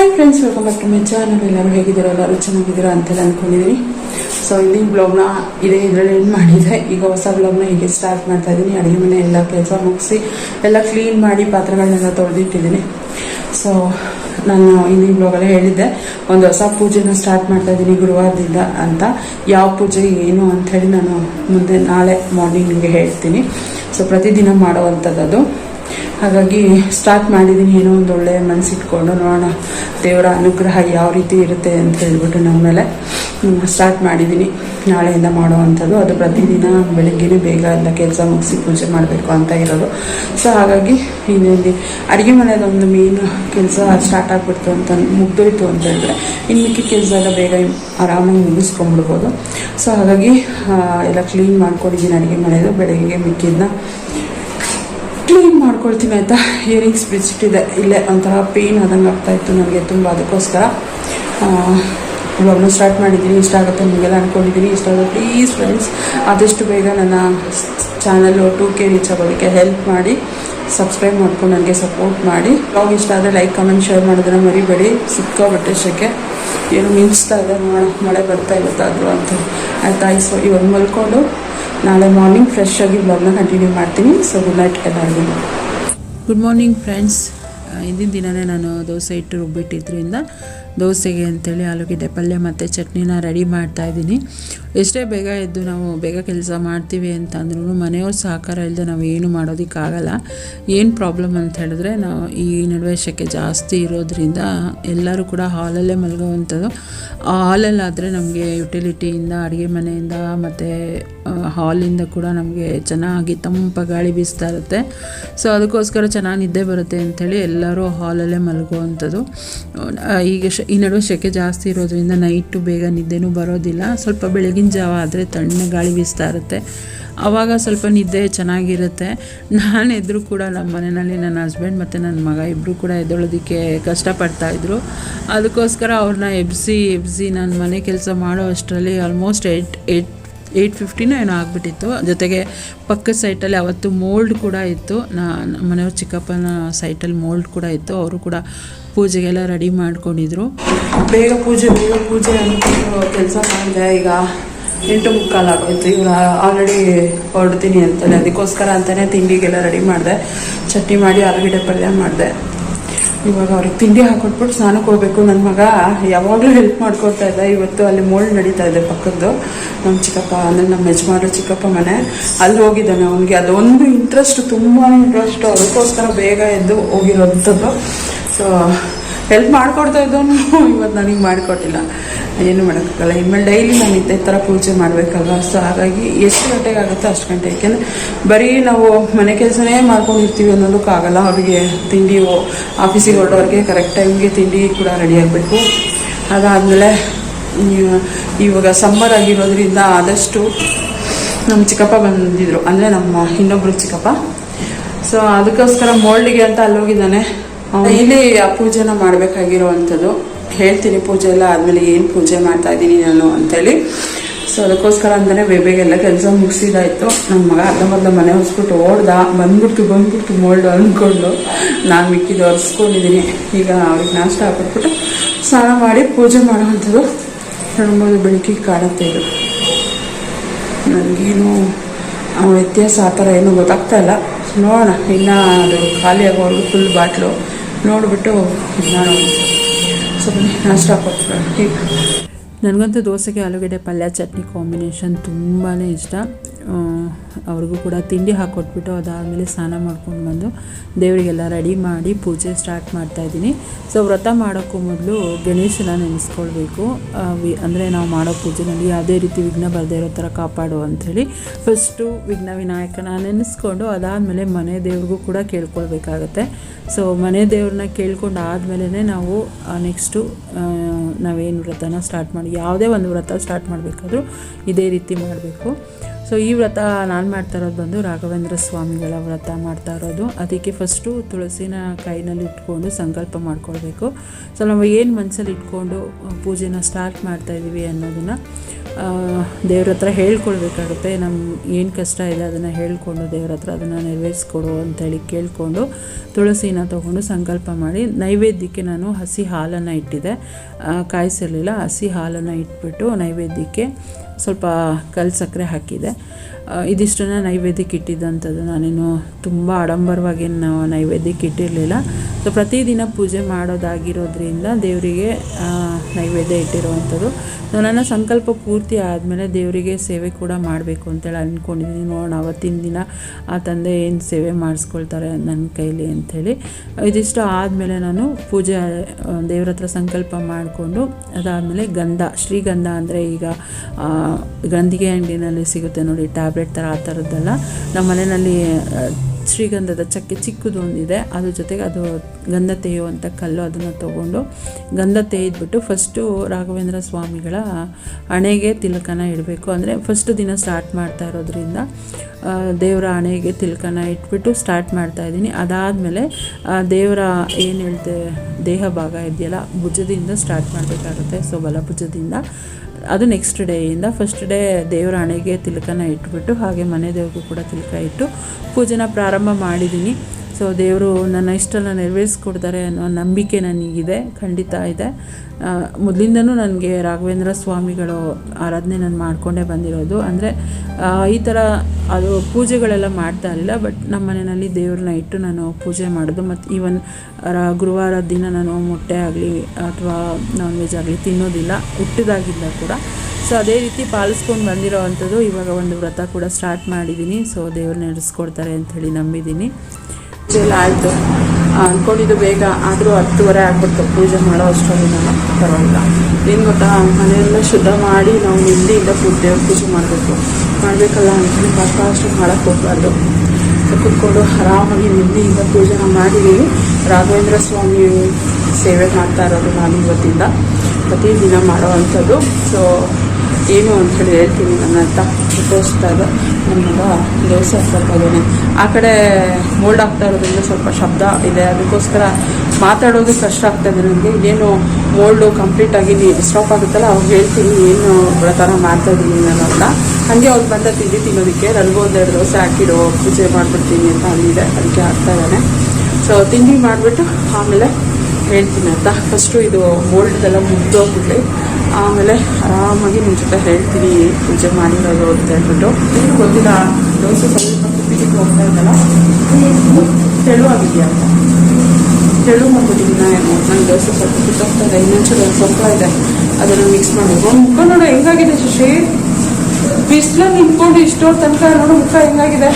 Hi friends welcome back to my channel ಎಲ್ಲರೂ ಹೇಗಿದ್ದೀರಾ? ಎಲ್ಲರೂ ಚೆನ್ನಾಗಿದ್ದೀರಾ ಅಂತೆಲ್ಲ ಅಂದ್ಕೊಂಡಿದ್ದೀನಿ ಸೊ ಇಂದಿನ ಬ್ಲಾಗ್ನ ಇದೇ ಇದರಲ್ಲಿ ಏನು ಮಾಡಿದೆ. ಈಗ ಹೊಸ ಬ್ಲಾಗ್ನ ಹೀಗೆ ಸ್ಟಾರ್ಟ್ ಮಾಡ್ತಾ ಇದ್ದೀನಿ ಅಡುಗೆ ಮನೆ ಎಲ್ಲ ಕೆಲಸ ಮುಗಿಸಿ ಎಲ್ಲ ಕ್ಲೀನ್ ಮಾಡಿ ಪಾತ್ರೆಗಳನ್ನೆಲ್ಲ ತೊಳೆದಿಟ್ಟಿದ್ದೀನಿ ಸೊ ನಾನು ಇಂದಿನ ಬ್ಲಾಗಲ್ಲೇ ಹೇಳಿದ್ದೆ. ಒಂದು ಹೊಸ ಪೂಜೆನ ಸ್ಟಾರ್ಟ್ ಮಾಡ್ತಾ ಇದ್ದೀನಿ ಗುರುವಾರದಿಂದ ಅಂತ. ಯಾವ ಪೂಜೆ, ಏನು ಅಂತ ಹೇಳಿ ನಾನು ಮುಂದೆ ನಾಳೆ ಮಾರ್ನಿಂಗ್ ನಿಮಗೆ ಹೇಳ್ತೀನಿ. ಸೊ ಪ್ರತಿದಿನ ಮಾಡುವಂಥದ್ದು ಹಾಗಾಗಿ ಸ್ಟಾರ್ಟ್ ಮಾಡಿದ್ದೀನಿ ಏನೋ ಒಂದು ಒಳ್ಳೆಯ ಮನಸ್ಸಿಟ್ಕೊಂಡು ನೋಡೋಣ ದೇವರ ಅನುಗ್ರಹ ಯಾವ ರೀತಿ ಇರುತ್ತೆ ಅಂತ ಹೇಳ್ಬಿಟ್ಟು ನಮ್ಮ ಮೇಲೆ ಸ್ಟಾರ್ಟ್ ಮಾಡಿದ್ದೀನಿ ನಾಳೆಯಿಂದ ಮಾಡುವಂಥದ್ದು ಅದು ಪ್ರತಿದಿನ ಬೆಳಿಗ್ಗೆನೇ ಬೇಗ ಎಲ್ಲ ಕೆಲಸ ಮುಗಿಸಿ ಪೂಜೆ ಮಾಡಬೇಕು ಅಂತ ಇರೋದು. ಸೊ ಹಾಗಾಗಿ ಇನ್ನೊಂದು ಅಡುಗೆ ಮನೆಯದೊಂದು ಮೇನ್ ಕೆಲಸ ಸ್ಟಾರ್ಟ್ ಆಗಿಬಿಡ್ತು ಅಂತ, ಮುಗ್ದೋಯ್ತು ಅಂತ ಹೇಳಿದ್ರೆ, ಇನ್ನು ಮಿಕ್ಕಿದ ಕೆಲಸ ಎಲ್ಲ ಬೇಗ ಆರಾಮಾಗಿ ಮುಗಿಸ್ಕೊಂಡ್ಬಿಡ್ಬೋದು. ಸೊ ಹಾಗಾಗಿ ಎಲ್ಲ ಕ್ಲೀನ್ ಮಾಡ್ಕೊಂಡಿದ್ದೀನಿ ಅಡುಗೆ ಮನೆಯದು ಬೆಳಗ್ಗೆ ಮಿಕ್ಕಿದ್ನ. ಕ್ಲೀನ್ ಮಾಡ್ಕೊಳ್ತೀನಿ ಆಯಿತಾ ಇಯರಿಂಗ್ಸ್ ಬಿಚ್ಚಿಟ್ಟಿದೆ ಇಲ್ಲೇ ಒಂಥರ ಪೇಯ್ನ್ ಆದಂಗೆ ಆಗ್ತಾ ಇತ್ತು ನನಗೆ ತುಂಬ. ಅದಕ್ಕೋಸ್ಕರ ಬ್ಲಾಗ್ನ ಸ್ಟಾರ್ಟ್ ಮಾಡಿದ್ದೀನಿ. ಇಷ್ಟ ಆಗುತ್ತೆ ನಿಮಗೆಲ್ಲ ಅಂದ್ಕೊಂಡಿದ್ದೀನಿ ಇಷ್ಟ ಆಗುತ್ತೆ ಪ್ಲೀಸ್ ಫ್ರೆಂಡ್ಸ್ ಆದಷ್ಟು ಬೇಗ ನನ್ನ ಚಾನಲ್ಲು ಟು ಕೆ ರೀಚ್ ಆಗೋದಕ್ಕೆ ಹೆಲ್ಪ್ ಮಾಡಿ ಸಬ್ಸ್ಕ್ರೈಬ್ ಮಾಡ್ಕೊಂಡು ನನಗೆ ಸಪೋರ್ಟ್ ಮಾಡಿ. ಬ್ಲಾಗ್ ಇಷ್ಟ ಆದರೆ ಲೈಕ್ ಕಮೆಂಟ್ ಶೇರ್ ಮಾಡೋದನ್ನು ಮರಿಬೇಡಿ. ಸಿಕ್ಕಾಬಟ್ಟೆ ಶೆಕೆ ಏನು ಮಿಂಚ್ತಾ ಇದೆ ಮಳೆ ಬರ್ತಾ ಇರುತ್ತಾದ್ರು ಅಂತ. ಆಯ್ತಾ ಸೊ ಇವಾಗ ಮಲ್ಕೊಂಡು ನಾಳೆ ಮಾರ್ನಿಂಗ್ ಫ್ರೆಶ್ ಆಗಿ ಬ್ಲಾಗ್ನ ಕಂಟಿನ್ಯೂ ಮಾಡ್ತೀನಿ. ಸೊ ಗುಡ್ ನೈಟ್ ಎಲ್ಲರಿಗೂ. ಗುಡ್ ಮಾರ್ನಿಂಗ್ ಫ್ರೆಂಡ್ಸ್ ಹಿಂದಿನ ದಿನವೇ ನಾನು ದೋಸೆ ಇಟ್ಟು ರುಬ್ಬಿಟ್ಟಿದ್ರಿಂದ ದೋಸೆಗೆ ಅಂತೇಳಿ ಆಲೂಗೆಡ್ಡೆ ಪಲ್ಯ ಮತ್ತು ಚಟ್ನಿನ ರೆಡಿ ಮಾಡ್ತಾ ಇದ್ದೀನಿ. ಎಷ್ಟೇ ಬೇಗ ಎದ್ದು ನಾವು ಬೇಗ ಕೆಲಸ ಮಾಡ್ತೀವಿ ಅಂತ ಅಂದ್ರೂ ಮನೆಯವ್ರ ಸಹಕಾರ ಇಲ್ಲದೆ ನಾವು ಏನು ಮಾಡೋದಕ್ಕಾಗಲ್ಲ. ಏನು ಪ್ರಾಬ್ಲಮ್ ಅಂತ ಹೇಳಿದ್ರೆ ನಾವು ಈ ನಡುವೆ ಶೆಕೆ ಜಾಸ್ತಿ ಇರೋದ್ರಿಂದ ಎಲ್ಲರೂ ಕೂಡ ಹಾಲಲ್ಲೇ ಮಲಗುವಂಥದ್ದು. ಹಾಲಲ್ಲಾದರೆ ನಮಗೆ ಯುಟಿಲಿಟಿಯಿಂದ ಅಡುಗೆ ಮನೆಯಿಂದ ಮತ್ತು ಹಾಲಿಂದ ಕೂಡ ನಮಗೆ ಚೆನ್ನಾಗಿ ತಂಪ ಗಾಳಿ ಬೀಸ್ತಾ ಇರುತ್ತೆ. ಸೊ ಅದಕ್ಕೋಸ್ಕರ ಚೆನ್ನಾಗಿ ನಿದ್ದೆ ಬರುತ್ತೆ ಅಂಥೇಳಿ ಎಲ್ಲರೂ ಹಾಲಲ್ಲೇ ಮಲಗುವಂಥದ್ದು. ಈಗ ಈ ನಡುವೆ ಸೆಕೆ ಜಾಸ್ತಿ ಇರೋದ್ರಿಂದ ನೈಟು ಬೇಗ ನಿದ್ದೆನೂ ಬರೋದಿಲ್ಲ. ಸ್ವಲ್ಪ ಬೆಳಗಿನ ಜಾವ ಆದರೆ ತಣ್ಣ ಗಾಳಿ ಬೀಸ್ತಾ ಇರುತ್ತೆ. ಆವಾಗ ಸ್ವಲ್ಪ ನಿದ್ದೆ ಚೆನ್ನಾಗಿರುತ್ತೆ. ನಾನು ಎದ್ರು ಕೂಡ ನಮ್ಮ ಮನೆಯಲ್ಲಿ ನನ್ನ ಹಸ್ಬೆಂಡ್ ಮತ್ತು ನನ್ನ ಮಗ ಇಬ್ಬರು ಕೂಡ ಎದ್ದೊಳೋದಕ್ಕೆ ಕಷ್ಟಪಡ್ತಾಯಿದ್ರು ಅದಕ್ಕೋಸ್ಕರ ಅವ್ರನ್ನ ಎಬ್ಸಿ ಎಬ್ಸಿ ನಾನು ಮನೆ ಕೆಲಸ ಮಾಡೋ ಅಷ್ಟರಲ್ಲಿ ಆಲ್ಮೋಸ್ಟ್ ಏಯ್ಟ್ ಏಯ್ಟ್ ಏಯ್ಟ್ ಫಿಫ್ಟಿನ ಏನೋ ಆಗಿಬಿಟ್ಟಿತ್ತು. ಜೊತೆಗೆ ಪಕ್ಕದ ಸೈಟಲ್ಲಿ ಅವತ್ತು ಮೋಲ್ಡ್ ಕೂಡ ಇತ್ತು. ನಾ ನಮ್ಮ ಮನೆಯವ್ರ ಚಿಕ್ಕಪ್ಪನ ಸೈಟಲ್ಲಿ ಮೋಲ್ಡ್ ಕೂಡ ಇತ್ತು. ಅವರು ಕೂಡ ಪೂಜೆಗೆಲ್ಲ ರೆಡಿ ಮಾಡ್ಕೊಂಡಿದ್ರು. ಬೇಗ ಪೂಜೆ ಬೇಗ ಪೂಜೆ ಅಂತ ಕೆಲಸ ಮಾಡಿದೆ. ಈಗ ಎಂಟು ಮುಕ್ಕಾಲು ಆಗೋಯ್ತು. ಈಗ ಆಲ್ರೆಡಿ ಹೊರಡ್ತೀನಿ ಅಂತಾನೆ, ಅದಕ್ಕೋಸ್ಕರ ಅಂತಾನೆ ತಿಂಡಿಗೆಲ್ಲ ರೆಡಿ ಮಾಡಿದೆ. ಚಟ್ನಿ ಮಾಡಿ ಆಲೂಗಡ್ಡೆ ಪಲ್ಯ ಮಾಡಿದೆ. ಇವಾಗ ಅವ್ರಿಗೆ ತಿಂಡಿ ಹಾಕೊಟ್ಬಿಟ್ಟು ಸ್ನಾನಕ್ಕೆ ಹೋಗ್ಬೇಕು. ನನ್ನ ಮಗ ಯಾವಾಗಲೂ ಹೆಲ್ಪ್ ಮಾಡ್ಕೊಳ್ತಾ ಇದ್ದ. ಇವತ್ತು ಅಲ್ಲಿ ಮೋಲ್ಡ್ ನಡೀತಾ ಇದೆ ಪಕ್ಕದ್ದು. ನಮ್ಮ ಚಿಕ್ಕಪ್ಪ, ಅಂದರೆ ನಮ್ಮ ಯಜಮಾನ್ರ ಚಿಕ್ಕಪ್ಪ ಮನೆ. ಅಲ್ಲಿ ಹೋಗಿದ್ದಾನೆ ಅವನಿಗೆ. ಅದೊಂದು ಇಂಟ್ರೆಸ್ಟ್ ತುಂಬಾ ಇಂಟ್ರೆಸ್ಟ್ ಅದಕ್ಕೋಸ್ಕರ ಬೇಗ ಎದ್ದು ಹೋಗಿರೋಂಥದ್ದು. ಸೊ ಹೆಲ್ಪ್ ಮಾಡಿಕೊಡ್ತಾ ಇದ್ದವನು ಇವತ್ತು ನನಗೆ ಮಾಡಿಕೊಟ್ಟಿಲ್ಲ. ಏನು ಮಾಡೋಕ್ಕಾಗಲ್ಲ. ಇನ್ಮೇಲೆ ಡೈಲಿ ನಾನು ಇದೇ ಥರ ಪೂಜೆ ಮಾಡಬೇಕಲ್ವ? ಸೊ ಹಾಗಾಗಿ ಎಷ್ಟು ಗಂಟೆಗೆ ಆಗುತ್ತೋ ಅಷ್ಟು ಗಂಟೆ. ಯಾಕೆಂದರೆ ಬರೀ ನಾವು ಮನೆ ಕೆಲಸನೇ ಮಾಡ್ಕೊಂಡಿರ್ತೀವಿ ಅನ್ನೋದಕ್ಕಾಗಲ್ಲ ಅವರಿಗೆ ತಿಂಡಿ ಆಫೀಸಿಗೆ ಹೊರಡೋರಿಗೆ ಕರೆಕ್ಟ್ ಟೈಮ್ಗೆ ತಿಂಡಿ ಕೂಡ ರೆಡಿ ಆಗಬೇಕು. ಅದಾದಮೇಲೆ ಇವಾಗ ಸಮ್ಮರ್ ಆಗಿರೋದ್ರಿಂದ ಆದಷ್ಟು ನಮ್ಮ ಚಿಕ್ಕಪ್ಪ ಬಂದಿದ್ರು. ಅಂದರೆ ನಮ್ಮ ಇನ್ನೊಬ್ಬರು ಚಿಕ್ಕಪ್ಪ. ಸೊ ಅದಕ್ಕೋಸ್ಕರ ಮೋಲ್ಡಿಗೆ ಅಂತ ಅಲ್ಲಿ ಹೋಗಿದ್ದಾನೆ ಅವ್ನು ಇಲ್ಲಿ ಆ ಪೂಜೆನ ಮಾಡಬೇಕಾಗಿರೋವಂಥದ್ದು. ಹೇಳ್ತೀನಿ, ಪೂಜೆ ಎಲ್ಲ ಆದಮೇಲೆ ಏನು ಪೂಜೆ ಮಾಡ್ತಾ ಇದ್ದೀನಿ ನಾನು ಅಂತೇಳಿ. ಸೊ ಅದಕ್ಕೋಸ್ಕರ ಅಂತಲೇ ಬೇಬೇಗೆಲ್ಲ ಕೆಲಸ ಮುಗಿಸಿದಾಯಿತು. ನನ್ನ ಮಗ ಅರ್ಧ ಮೊದಲ ಮನೆ ಹೊಸ್ಬಿಟ್ಟು ಓಡ್ದ ಬಂದ್ಬಿಟ್ಟು ಬಂದ್ಬಿಟ್ಟು ಮೋಲ್ಡು ಅಂದ್ಕೊಂಡು ನಾನು ಮಿಕ್ಕಿದ್ದು ಒರೆಸ್ಕೊಂಡಿದ್ದೀನಿ ಈಗ ಅವ್ರಿಗೆ ನಾಷ್ಟ ಹಾಕ್ಬಿಟ್ಬಿಟ್ಟು ಸ್ನಾನ ಮಾಡಿ ಪೂಜೆ ಮಾಡುವಂಥದ್ದು ನೋಡ್ಬೋದು ಬೆಳಕಿ ಕಾಣುತ್ತೆ ಇದು. ನನಗೇನು ವ್ಯತ್ಯಾಸ ಆ ಥರ ಏನೂ ಗೊತ್ತಾಗ್ತಾ ಇಲ್ಲ. ನೋಡೋಣ, ಇನ್ನೂ ಅದು ಖಾಲಿ ಆಗೋವರೆಗೂ ಫುಲ್ ಬಾಟ್ಲು ನೋಡಿಬಿಟ್ಟು ಇದು ಮಾಡೋಣ ಸೊ ನನಗಂತೂ ದೋಸೆಗೆ ಆಲೂಗಡ್ಡೆ ಪಲ್ಯ ಚಟ್ನಿ ಕಾಂಬಿನೇಷನ್ ತುಂಬಾ ಇಷ್ಟ. ಅವ್ರಿಗೂ ಕೂಡ ತಿಂಡಿ ಹಾಕ್ಕೊಟ್ಬಿಟ್ಟು ಅದಾದಮೇಲೆ ಸ್ನಾನ ಮಾಡ್ಕೊಂಡು ಬಂದು ದೇವರಿಗೆಲ್ಲ ರೆಡಿ ಮಾಡಿ ಪೂಜೆ ಸ್ಟಾರ್ಟ್ ಮಾಡ್ತಾ ಇದ್ದೀನಿ. ಸೊ ವ್ರತ ಮಾಡೋಕ್ಕೂ ಮೊದಲು ಗಣೇಶನ ನೆನೆಸ್ಕೊಳ್ಬೇಕು. ವಿ, ಅಂದರೆ ನಾವು ಮಾಡೋ ಪೂಜೆನಲ್ಲಿ ಯಾವುದೇ ರೀತಿ ವಿಘ್ನ ಬರದೇ ಇರೋ ಥರ ಕಾಪಾಡು ಅಂಥೇಳಿ ಫಸ್ಟು ವಿಘ್ನ ವಿನಾಯಕನ ನೆನೆಸ್ಕೊಂಡು ಅದಾದಮೇಲೆ ಮನೆ ದೇವ್ರಿಗೂ ಕೂಡ ಕೇಳ್ಕೊಳ್ಬೇಕಾಗತ್ತೆ. ಸೊ ಮನೆ ದೇವ್ರನ್ನ ಕೇಳ್ಕೊಂಡು ಆದಮೇಲೆ ನಾವು ನೆಕ್ಸ್ಟು ನಾವೇನು ವ್ರತನ ಸ್ಟಾರ್ಟ್ ಮಾಡಿ, ಯಾವುದೇ ಒಂದು ವ್ರತ ಸ್ಟಾರ್ಟ್ ಮಾಡಬೇಕಾದ್ರೂ ಇದೇ ರೀತಿ ಮಾಡಬೇಕು. ಸೊ ಈ ವ್ರತ ನಾನು ಮಾಡ್ತಾ ಇರೋದು ಬಂದು ರಾಘವೇಂದ್ರ ಸ್ವಾಮಿಗಳ ವ್ರತ ಮಾಡ್ತಾ ಇರೋದು. ಅದಕ್ಕೆ ಫಸ್ಟು ತುಳಸಿನ ಕೈನಲ್ಲಿ ಇಟ್ಕೊಂಡು ಸಂಕಲ್ಪ ಮಾಡ್ಕೊಳ್ಬೇಕು. ಸೊ ನಾವು ಏನು ಮನಸ್ಸಲ್ಲಿ ಇಟ್ಕೊಂಡು ಪೂಜೆನ ಸ್ಟಾರ್ಟ್ ಮಾಡ್ತಾ ಇದ್ದೀವಿ ಅನ್ನೋದನ್ನು ದೇವ್ರ ಹತ್ರ ಹೇಳ್ಕೊಳ್ಬೇಕಾಗುತ್ತೆ. ನಮ್ಮ ಏನು ಕಷ್ಟ ಇದೆ ಅದನ್ನು ಹೇಳ್ಕೊಂಡು ದೇವ್ರ ಹತ್ರ ಅದನ್ನು ನೆರವೇರಿಸ್ಕೊಡು ಅಂತೇಳಿ ಕೇಳಿಕೊಂಡು ತುಳಸಿನ ತೊಗೊಂಡು ಸಂಕಲ್ಪ ಮಾಡಿ ನೈವೇದ್ಯಕ್ಕೆ ನಾನು ಹಸಿ ಹಾಲನ್ನು ಇಟ್ಟಿದ್ದೆ. ಕಾಯಿಸಿರಲಿಲ್ಲ. ಹಸಿ ಹಾಲನ್ನು ಇಟ್ಬಿಟ್ಟು ನೈವೇದ್ಯಕ್ಕೆ ಸ್ವಲ್ಪ ಕಲ್ಲು ಸಕ್ಕರೆ ಹಾಕಿದೆ. ಇದಿಷ್ಟನ್ನು ನೈವೇದ್ಯಕ್ಕೆ ಇಟ್ಟಿದ್ದಂಥದ್ದು ನಾನೇನು ತುಂಬ ಆಡಂಬರವಾಗಿ ನಾವು ನೈವೇದ್ಯಕ್ಕೆ ಇಟ್ಟಿರಲಿಲ್ಲ. ಸೊ ಪ್ರತಿದಿನ ಪೂಜೆ ಮಾಡೋದಾಗಿರೋದ್ರಿಂದ ದೇವರಿಗೆ ನೈವೇದ್ಯ ಇಟ್ಟಿರುವಂಥದ್ದು. ಸೊ ನನ್ನ ಸಂಕಲ್ಪ ಪೂರ್ತಿ ಆದಮೇಲೆ ದೇವರಿಗೆ ಸೇವೆ ಕೂಡ ಮಾಡಬೇಕು ಅಂತೇಳಿ ಅಂದ್ಕೊಂಡಿದ್ದೀನಿ ನೋಡೋಣ, ಅವತ್ತಿನ ದಿನ ಆ ತಂದೆ ಏನು ಸೇವೆ ಮಾಡಿಸ್ಕೊಳ್ತಾರೆ ನನ್ನ ಕೈಲಿ ಅಂಥೇಳಿ. ಇದಿಷ್ಟು ಆದಮೇಲೆ ನಾನು ಪೂಜೆ ದೇವ್ರ ಹತ್ರ ಸಂಕಲ್ಪ ಮಾಡಿಕೊಂಡು ಅದಾದಮೇಲೆ ಗಂಧ, ಶ್ರೀಗಂಧ ಅಂದರೆ ಈಗ ಗಂಧಿಗೆ ಅಂಗಡಿನಲ್ಲಿ ಸಿಗುತ್ತೆ ನೋಡಿ, ಟ್ಯಾಬ್ಲೆಟ್ ಥರ ಆ ಥರದ್ದೆಲ್ಲ. ನಮ್ಮ ಮನೆಯಲ್ಲಿ ಶ್ರೀಗಂಧದ ಚಕ್ಕೆ ಚಿಕ್ಕದು ಒಂದಿದೆ. ಅದ್ರ ಜೊತೆಗೆ ಅದು ಗಂಧ ತೇಯುವಂಥ ಕಲ್ಲು ಅದನ್ನು ತೊಗೊಂಡು ಗಂಧ ತೇಯ್ದ್ಬಿಟ್ಟು ಫಸ್ಟು ರಾಘವೇಂದ್ರ ಸ್ವಾಮಿಗಳ ಹಣೆಗೆ ತಿಲಕನ ಇಡಬೇಕು. ಅಂದರೆ ಫಸ್ಟ್ ದಿನ ಸ್ಟಾರ್ಟ್ ಮಾಡ್ತಾ ಇರೋದ್ರಿಂದ ದೇವರ ಹಣೆಗೆ ತಿಲಕನ ಇಟ್ಬಿಟ್ಟು ಸ್ಟಾರ್ಟ್ ಮಾಡ್ತಾ ಇದ್ದೀನಿ. ಅದಾದಮೇಲೆ ದೇವರ ಏನು ಹೇಳ್ತೇವೆ ದೇಹ ಭಾಗ ಇದೆಯಲ್ಲ, ಭುಜದಿಂದ ಸ್ಟಾರ್ಟ್ ಮಾಡಬೇಕಾಗುತ್ತೆ. ಸೊ ಬಲಭುಜದಿಂದ ಅದು ನೆಕ್ಸ್ಟ್ ಡೇಯಿಂದ ಫಸ್ಟ್ ಡೇ ದೇವರ ಹಣೆಗೆ ತಿಲಕನ ಇಟ್ಬಿಟ್ಟು ಹಾಗೆ ಮನೆ ದೇವ್ರಿಗೂ ಕೂಡ ತಿಲಕ ಇಟ್ಟು ಪೂಜೆನ ಪ್ರಾರಂಭ ಮಾಡಿದ್ದೀನಿ ಸೊ ದೇವರು ನನ್ನ ಇಷ್ಟೆಲ್ಲ ನೆರವೇರಿಸ್ಕೊಡ್ತಾರೆ ಅನ್ನೋ ನಂಬಿಕೆ ನನಗಿದೆ, ಖಂಡಿತ ಇದೆ. ಮೊದಲಿಂದನೂ ನನಗೆ ರಾಘವೇಂದ್ರ ಸ್ವಾಮಿಗಳು ಆರಾಧನೆ ನಾನು ಮಾಡಿಕೊಂಡೇ ಬಂದಿರೋದು. ಅಂದರೆ ಈ ಥರ ಅದು ಪೂಜೆಗಳೆಲ್ಲ ಮಾಡ್ತಾ ಇರಲಿಲ್ಲ, ಬಟ್ ನಮ್ಮ ಮನೆಯಲ್ಲಿ ದೇವ್ರನ್ನ ಇಟ್ಟು ನಾನು ಪೂಜೆ ಮಾಡೋದು. ಮತ್ತು ಈವನ್ ಗುರುವಾರ ದಿನ ನಾನು ಮೊಟ್ಟೆ ಆಗಲಿ ಅಥವಾ ನಾನ್ ವೆಜ್ ಆಗಲಿ ತಿನ್ನೋದಿಲ್ಲ ಹುಟ್ಟಿದಾಗಿಲ್ಲ ಕೂಡ. ಸೊ ಅದೇ ರೀತಿ ಪಾಲಿಸ್ಕೊಂಡು ಬಂದಿರೋ ಅಂಥದ್ದು ಇವಾಗ ಒಂದು ವ್ರತ ಕೂಡ ಸ್ಟಾರ್ಟ್ ಮಾಡಿದ್ದೀನಿ. ಸೊ ದೇವ್ರನ್ನ ನಡೆಸ್ಕೊಡ್ತಾರೆ ಅಂಥೇಳಿ ನಂಬಿದ್ದೀನಿ. ಎಲ್ಲ ಆಯಿತು. ಅಂದ್ಕೊಂಡಿದ್ದು ಬೇಗ ಆದರೂ ಹತ್ತುವರೆ ಆಗ್ಬಿಡ್ತು. ಪೂಜೆ ಮಾಡೋ ಅಷ್ಟೊಂದು ನಾನು ಪರವಾಗಿಲ್ಲ. ಏನು ಗೊತ್ತಾ? ಮನೆಯೆಲ್ಲ ಶುದ್ಧ ಮಾಡಿ ನಾವು ನಿಂದಿಯಿಂದ ಪೂ ದೇವ್ರ ಪೂಜೆ ಮಾಡಬೇಕು. ಮಾಡಬೇಕಲ್ಲ ಅಂತೇಳಿ ಕಷ್ಟ ಅಷ್ಟು ಮಾಡೋಕ್ಕೆ ಹೋಗ್ಬಾರ್ದು. ಕುತ್ಕೊಂಡು ಆರಾಮಾಗಿ ನಿಂದಿಯಿಂದ ಪೂಜೆ ಮಾಡಿದ್ದೀವಿ. ರಾಘವೇಂದ್ರ ಸ್ವಾಮಿ ಸೇವೆ ಮಾಡ್ತಾ ಇರೋದು ನಾನು ಇವತ್ತಿಂದ. ಪ್ರತಿದಿನ ಮಾಡೋ ಅಂಥದ್ದು. ಸೊ, ಏನು ಅಂಥೇಳಿ ಹೇಳ್ತೀನಿ ನನ್ನ ಹತ್ರ ತೋರಿಸ್ದಾಗ ನನ್ನ ದೋಸೆ ಇದ್ದಾನೆ ಆ ಕಡೆ ಮೋಲ್ಡ್ ಆಗ್ತಾ ಇರೋದ್ರಿಂದ ಸ್ವಲ್ಪ ಶಬ್ದ ಇದೆ. ಅದಕ್ಕೋಸ್ಕರ ಮಾತಾಡೋದು ಕಷ್ಟ ಆಗ್ತದೆ ನನಗೆ ಏನು ಮೋಲ್ಡು ಕಂಪ್ಲೀಟಾಗಿ ಸ್ಟಾಪ್ ಆಗುತ್ತಲ್ಲ ಅವ್ರು ಹೇಳ್ತೀನಿ ಏನು ಥರ ಮಾಡ್ತಾ ಇದ್ದೀನಿ ನಾನು ಅಂತ. ಹಾಗೆ ಅವ್ರು ಬಂದ ತಿಂಡಿ ತಿನ್ನೋದಕ್ಕೆ ನನಗೂ ಒಂದೆರಡು ದೋಸೆ ಹಾಕಿಡು, ಪೂಜೆ ಮಾಡಿಬಿಡ್ತೀನಿ ಅಂತ ಅಂದಿದೆ. ಅದಕ್ಕೆ ಆಗ್ತಾ ಇದ್ದಾನೆ. ಸೊ ತಿಂಡಿ ಮಾಡಿಬಿಟ್ಟು ಆಮೇಲೆ ಹೇಳ್ತೀನಿ ಅಂತ. ಫಸ್ಟು ಇದು ಮೋಲ್ಡ್ದೆಲ್ಲ ಮುಗ್ದೋಗ್ಬಿಡ್ಲಿ ಆಮೇಲೆ ಆರಾಮಾಗಿ ನಿಮ್ಮ ಜೊತೆ ಹೇಳ್ತೀನಿ, ಪೂಜೆ ಮಾಡಿರೋದು ಅಂತ ಹೇಳ್ಬಿಟ್ಟು. ಏನು ಗೊತ್ತಿಲ್ಲ, ದೋಸೆ ಸ್ವಲ್ಪ ಕುಪ್ಪಿಗೆ ಹೋಗ್ತಾ ಇದ್ದಲ್ಲ ತೆಳುವಾಗಿದೆಯಾ ಅಂತ ತೆಳು ಮಾಡ್ಬಿಟ್ಟಿದ್ದೀನ ಏನೋ ನನ್ನ ದೋಸೆ ಸ್ವಲ್ಪ ಕುಟ್ಟೋಗ್ತಾ ಇದೆ ಇನ್ನೊಂಚೂರು ಒಂದು ಸ್ವಲ್ಪ ಇದೆ, ಅದನ್ನು ಮಿಕ್ಸ್ ಮಾಡಬೇಕು. ಮುಖ ನೋಡು, ಹೆಂಗಾಗಿದೆ ಶಶಿ? ಬಿಸಿಲಲ್ಲಿ ನಿಂತ್ಕೊಂಡು ಇಷ್ಟೋರ್ ತನಕ ನೋಡೋ, ಮುಖ ಹೆಂಗಾಗಿದೆ?